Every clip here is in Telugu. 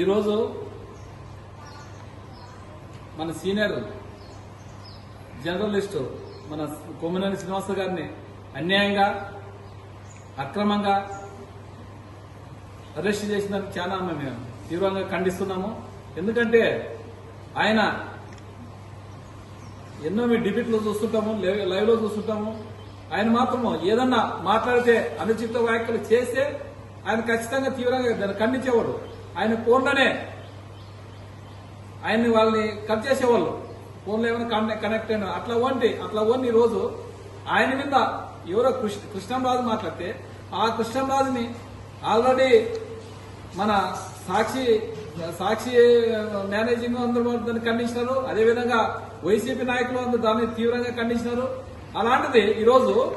ఈరోజు మన సీనియర్ జర్నలిస్టు మన కొమ్మినేని శ్రీనివాస గారిని అన్యాయంగా అక్రమంగా అరెస్ట్ చేసినందుకు చాలా మేము తీవ్రంగా ఖండిస్తున్నాము. ఎందుకంటే ఆయన ఎన్నో మీ డిబేట్లో చూస్తుంటాము లైవ్లో చూస్తుంటాము. ఆయన మాత్రము ఏదన్నా మాట్లాడితే అనుచిత వ్యాఖ్యలు చేస్తే ఆయన ఖచ్చితంగా తీవ్రంగా దాన్ని ఖండించేవాడు. ఆయన ఫోన్లోనే. ఆయన్ని వాళ్ళని కట్ చేసేవాళ్ళు. ఫోన్లో ఏమైనా కనెక్ట్ కనెక్ట్ అయినా. అట్లా వండి అట్లా ఓన్ ఈ రోజు ఆయన మీద ఎవరో కృష్ణ కృష్ణంరాజు మాట్లాడితే ఆ కృష్ణంరాజుని ఆల్రెడీ మన సాక్షి సాక్షి మేనేజింగ్ అందరూ దాన్ని ఖండించినారు. అదేవిధంగా వైసీపీ నాయకులు అందరూ దాన్ని తీవ్రంగా ఖండించినారు. అలాంటిది ఈరోజు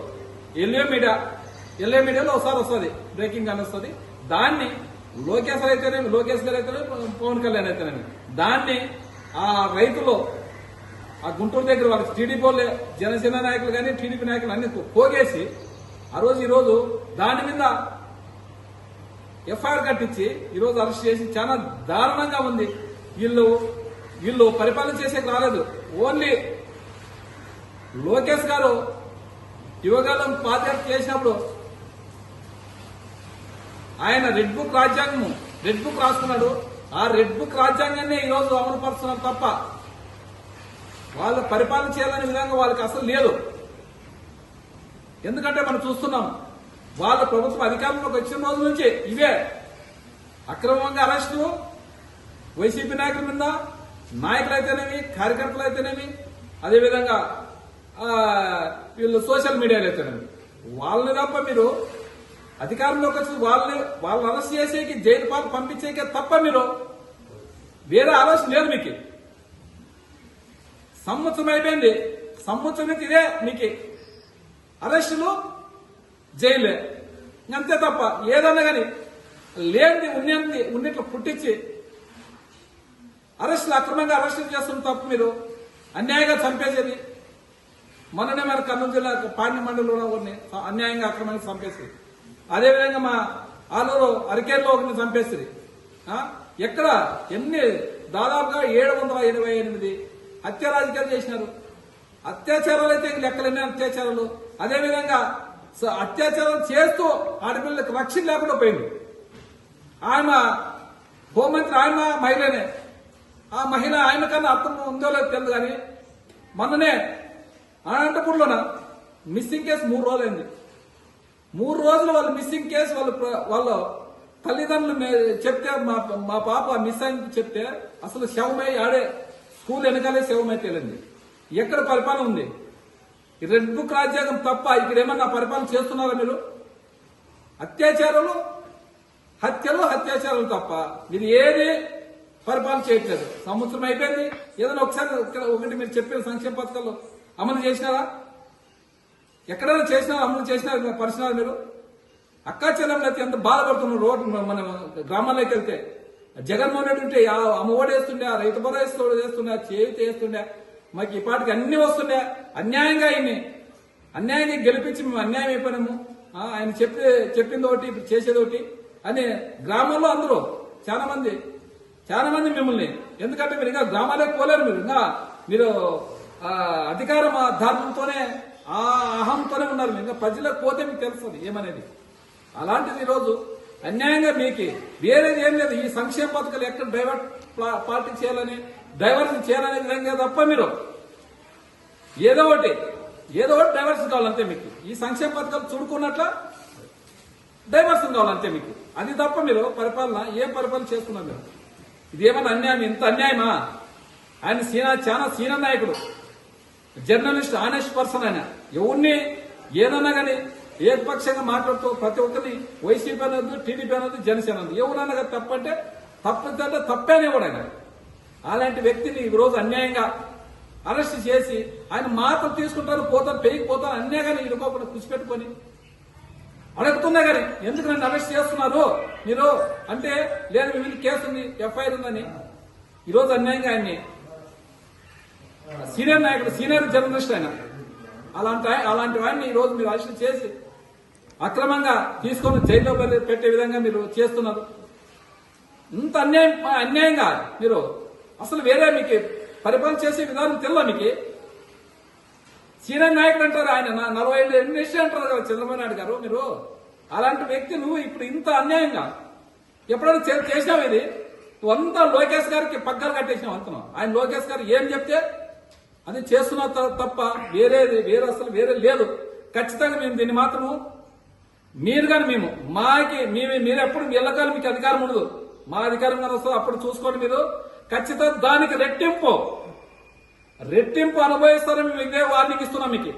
ఎల్ఏ మీడియా ఎల్ఏ మీడియాలో ఒకసారి వస్తుంది. బ్రేకింగ్ అని వస్తుంది. దాన్ని లోకేష్ అయితేనేమి? లోకేష్ గారు అయితేనే పవన్ కళ్యాణ్ అయితేనేమి? దాన్ని ఆ రైతులు ఆ గుంటూరు దగ్గర వాళ్ళకి టీడీపీ వాళ్ళే జనసేన నాయకులు కానీ టీడీపీ నాయకులు అన్ని పోగేసి ఆ రోజు ఈరోజు దాని మీద ఎఫ్ఐఆర్ కట్టించి ఈరోజు అరెస్ట్ చేసి చాలా దారుణంగా ఉంది. వీళ్ళు వీళ్ళు పరిపాలన చేసే రాలేదు. ఓన్లీ లోకేష్ గారు యువగాలం పాదయాత్ర చేసినప్పుడు ఆయన రెడ్ బుక్ రాజ్యాంగం రెడ్ బుక్ రాసుకున్నాడు ఆ రెడ్ బుక్ రాజ్యాంగాన్ని ఈరోజు అమలుపరుస్తున్నారు తప్ప వాళ్ళు పరిపాలన చేయాలనే విధంగా వాళ్ళకి అసలు లేదు. ఎందుకంటే మనం చూస్తున్నాం వాళ్ళ ప్రభుత్వం అధికారంలోకి వచ్చిన రోజు నుంచి ఇవే అక్రమంగా అరెస్టు వైసీపీ నాయకుల మీద నాయకులు అయితేనేమి కార్యకర్తలు అయితేనేమి అదేవిధంగా వీళ్ళు సోషల్ మీడియాలో అయితేనేమి వాళ్ళని తప్ప మీరు అధికారంలోకి వచ్చి వాళ్ళని వాళ్ళని అరెస్ట్ చేసేకి జైలు పాలు పంపించేకే తప్ప మీరు వేరే ఆలోచన లేదు మీకు. సంవత్సరం అయిపోయింది. సంవత్సరం ఇదే మీకు అరెస్టులు జైలే. అంతే తప్ప ఏదన్నా కానీ లేనిది ఉన్నది ఉన్నట్లు పుట్టించి అరెస్టులు అక్రమంగా అరెస్టులు చేస్తున్న తప్పు మీరు అన్యాయంగా చంపేసేది. మొన్ననే మన కర్నూలు జిల్లా పాండ్య మండలంలో ఒకరిని అన్యాయంగా అక్రమంగా చంపేసేది. అదేవిధంగా మా ఆలూరు అరికేరులో ఒకరిని చంపేస్తుంది ఎక్కడ? ఎన్ని? దాదాపుగా ఏడు వందల ఇరవై ఎనిమిది హత్య రాజకీయాలు చేసినారు. అత్యాచారాలు అయితే లెక్కలన్నీ అత్యాచారాలు? అదేవిధంగా అత్యాచారం చేస్తూ ఆడపిల్లలకు రక్షణ లేకుండా పోయింది. ఆయన హోంమంత్రి ఆయన మహిళనే. ఆ మహిళ ఆయన కన్నా అర్థం ఉందో లేదో తెలియదు కానీ మొన్ననే అనంతపూర్లోన మిస్సింగ్ కేసు మూడు రోజులైంది. మూడు రోజులు వాళ్ళు మిస్సింగ్ కేసు వాళ్ళు వాళ్ళు తల్లిదండ్రులు చెప్తే మా మా పాప మిస్ అయింది చెప్తే అసలు శవమై ఆడే స్కూల్ వెనకాలే శవమై తేలింది. ఎక్కడ పరిపాలన ఉంది? ఈ రెడ్ బుక్ రాజ్యాంగం తప్ప ఇక్కడ ఏమన్నా పరిపాలన చేస్తున్నారా మీరు? అత్యాచారాలు హత్యలు అత్యాచారాలు తప్ప మీరు ఏది పరిపాలన చేయట్లేదు. సంవత్సరం అయిపోయింది. ఏదైనా ఒకసారి ఒకటి మీరు చెప్పిన సంక్షేమ పథకాలు అమలు చేసినారా? ఎక్కడైనా చేసినా అమలు చేసినా పరిచినారా మీరు? అక్కా చెల్లెమ్మలు అయితే ఎంత బాధపడుతున్నారు రోడ్డు మన గ్రామాల్లోకి వెళ్తే. జగన్మోహన్ రెడ్డి ఉంటే ఆ అమ్మఒడి వేస్తుండే ఆ రైతు భరోసా వేస్తుండే చేతి వేస్తుండే. మాకు ఈ పాటికి అన్ని వస్తుండే. అన్యాయంగా ఆయన్ని. అన్యాయాన్ని గెలిపించి మేము అన్యాయం అయిపోయినాము. ఆయన చెప్పి చెప్పింది ఒకటి ఇప్పుడు చేసేది ఒకటి అని గ్రామంలో అందరూ చాలా మంది చాలా మంది మిమ్మల్ని. ఎందుకంటే మీరు ఇంకా గ్రామాలకు పోలేరు మీరు. ఇంకా మీరు అధికారం ఆ ధర్మంతోనే ఆ అహంతోనే ఉన్నారు ఇంకా ప్రజలకు పోతే మీకు తెలుస్తుంది ఏమనేది. అలాంటిది ఈరోజు అన్యాయంగా మీకు. వేరేది ఏం లేదు. ఈ సంక్షేమ పథకాలు ఎక్కడ డైవర్ట్ పార్టీ చేయాలని డైవర్స్ చేయాలనే విధంగా తప్ప మీరు ఏదో ఒకటి ఏదో ఒకటి డైవర్స్ కావాలంతే మీకు. ఈ సంక్షేమ పథకాలు చూడుకున్నట్ల డైవర్స్ కావాలంతే మీకు. అది తప్ప మీరు పరిపాలన ఏం పరిపాలన చేస్తున్నారు మీరు. ఇది ఏమన్నా అన్యాయం? ఇంత అన్యాయమా? ఆయన సీనా చాలా సీన నాయకుడు. జర్నలిస్ట్ ఆనెస్ట్ పర్సన్ ఆయన. ఎవరిని ఏదన్నా కానీ ఏకపక్షంగా మాట్లాడుతూ ప్రతి ఒక్కరిని వైసీపీ అనొద్దు టీడీపీ అనొద్దు జనసేన అనొద్దు. ఎవరన్నా తప్పంటే తప్పదంటే తప్పేనే కూడా ఆయన. అలాంటి వ్యక్తిని ఈరోజు అన్యాయంగా అరెస్ట్ చేసి ఆయన మాత్రం తీసుకుంటారు పోతాను పెరిగి పోతారు అన్యాయంగా ఇడుకోకుండా కూర్చిపెట్టుకొని అడుగుతున్నా కానీ ఎందుకు నన్ను అరెస్ట్ చేస్తున్నారు మీరు? అంటే లేదు మీ కేసు ఉంది ఎఫ్ఐఆర్ ఉందని. ఈరోజు అన్యాయంగా ఆయన్ని సీనియర్ నాయకుడు సీనియర్ జర్నలిస్ట్ ఆయన. అలాంటి అలాంటి వాడిని ఈ రోజు మీరు అరెస్ట్ చేసి అక్రమంగా తీసుకొని జైల్లో పెట్టే విధంగా మీరు చేస్తున్నారు. ఇంత అన్యాయం అన్యాయంగా మీరు అసలు వేరే మీకు పరిపాలన చేసే విధానం తెల్ల మీకు? సీనియర్ నాయకుడు అంటారు ఆయన నలభై ఐదు ఎనిమిది అంటారు కదా చంద్రబాబు నాయుడు గారు మీరు. అలాంటి వ్యక్తి నువ్వు ఇప్పుడు ఇంత అన్యాయంగా ఎప్పుడైనా చే- ఇది? అంతా లోకేష్ గారికి పగ్గాలు కట్టేసినావు అంటున్నావు. ఆయన లోకేష్ గారు ఏం చెప్తే అది చేస్తున్న తప్ప వేరేది వేరే అసలు వేరే లేదు. ఖచ్చితంగా మేము దీన్ని మాత్రము మీరు కానీ మేము మాకి మేము మీరు ఎప్పుడు మీకు అధికారం ఉండదు. మా అధికారం కానీ వస్తుంది అప్పుడు చూసుకోండి మీరు. ఖచ్చితంగా దానికి రెట్టింపు రెట్టింపు అనుభవిస్తారని మేము ఇదే వార్నింగ్ ఇస్తున్నాం మీకు.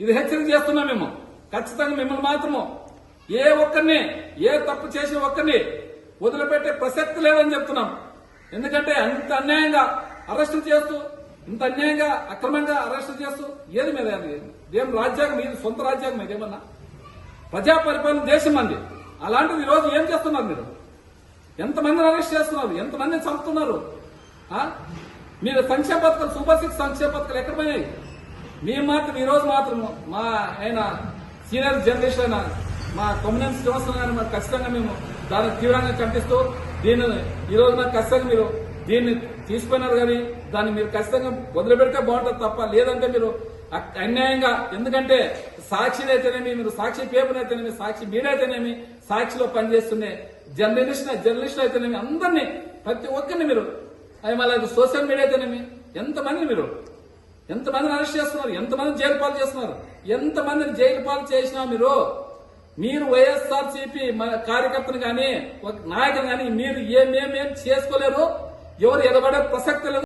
ఇది హెచ్చరిక చేస్తున్నాం మేము. ఖచ్చితంగా మిమ్మల్ని మాత్రము ఏ ఒక్కరిని ఏ తప్పు చేసిన ఒక్కరిని వదిలిపెట్టే ప్రసక్తి లేదని చెప్తున్నాం. ఎందుకంటే అంత అన్యాయంగా అరెస్టు చేస్తూ ఇంత అన్యాయంగా అక్రమంగా అరెస్ట్ చేస్తూ ఏది మీద అది ఏం రాజ్యాంగం ఇది సొంత రాజ్యాంగం ఇదేమన్నా ప్రజా పరిపాలన దేశం అంది. అలాంటిది ఈరోజు ఏం చేస్తున్నారు మీరు? ఎంతమందిని అరెస్ట్ చేస్తున్నారు? ఎంతమందిని చంపుతున్నారు? మీరు సంక్షేమ పథకాలు సూపర్ సిక్స్ సంక్షేమ పథకాలు ఎక్కడ పోయినాయి? మేము మాత్రం ఈరోజు మాత్రం మా ఆయన సీనియర్ జర్నలిస్ట్ అయిన మా కొమ్మినేని శ్రీనివాసరావు గారిని మరి ఖచ్చితంగా మేము దాన్ని తీవ్రంగా కనిపిస్తూ దీన్ని ఈ రోజు ఖచ్చితంగా మీరు దీన్ని తీసుకున్నారు కానీ దాన్ని మీరు ఖచ్చితంగా వదిలిపెడితే బాగుంటుంది తప్ప లేదంటే మీరు అన్యాయంగా ఎందుకంటే సాక్షి అయితేనేమి మీరు సాక్షి పేపర్ అయితేనేమి సాక్షి మీడియా అయితేనేమి సాక్షిలో పనిచేస్తున్న జర్నలిస్ట్ జర్నలిస్ట్ అయితేనేమి అందరినీ ప్రతి ఒక్కరిని మీరు అది మళ్ళీ సోషల్ మీడియా అయితేనేమి ఎంతమంది మీరు ఎంతమందిని అరెస్ట్ చేస్తున్నారు ఎంతమంది జైలు పాలు చేస్తున్నారు ఎంతమందిని జైలు పాలు చేసినా మీరు మీరు వైఎస్ఆర్ సిపి కార్యకర్తను కానీ ఒక నాయకుని కానీ మీరు ఏమేమేం చేసుకోలేరు ఎవరు ఎదబడే ప్రసక్తి లేదు.